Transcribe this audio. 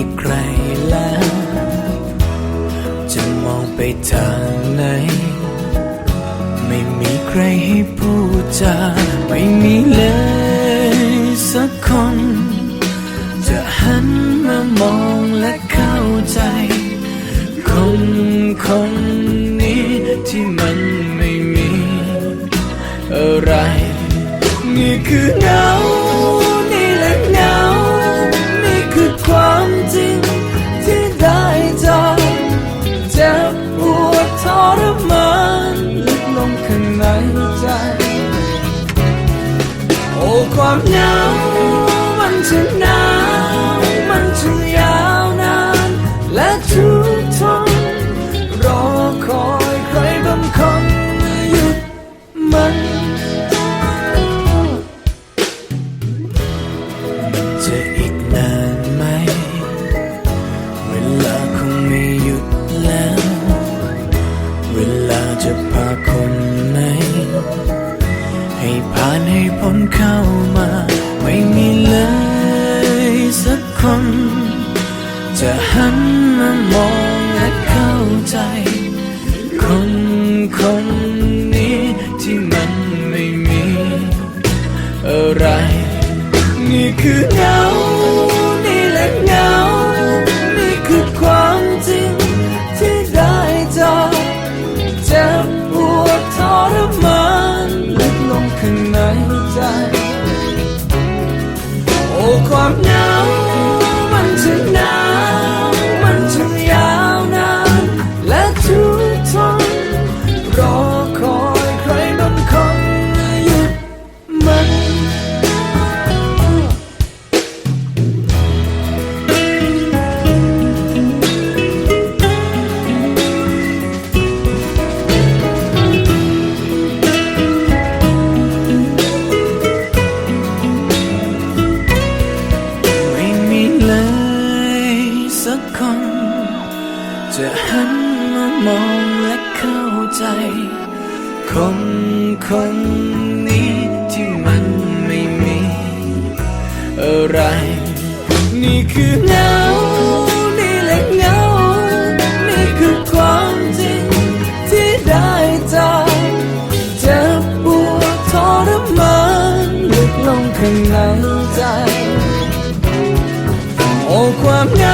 อีกไกลแล้ว จะมองไปทางไหน ไม่มีใครให้พูดจาไม่มีเลยสักคน จะหันมามองและเข้าใจ คนคนนี้ที่มันไม่มี อะไร นี่คือ จะหนาวมันจะยาวนาน และทุกทนรอคอยใครบางคนหยุดมันจะอีกนานไหม เวลาคงไม่หยุดแล้ว เวลาจะพาคน นี่คือเหงา นี่แหละเหงา นี่คือความจริงที่ได้จากเจ็บปวดทรมานลึกลงข้างในใจ โอ้ความเหงา จะหันมามองและเข้าใจ คนคนนี้ที่มันไม่มี อะไร นี่คือเหงานี่แหละเหงา นี่คือความจริงที่ได้จากเจ็บปวดทรมานลึกลงข้างในใจ โอ้ความเห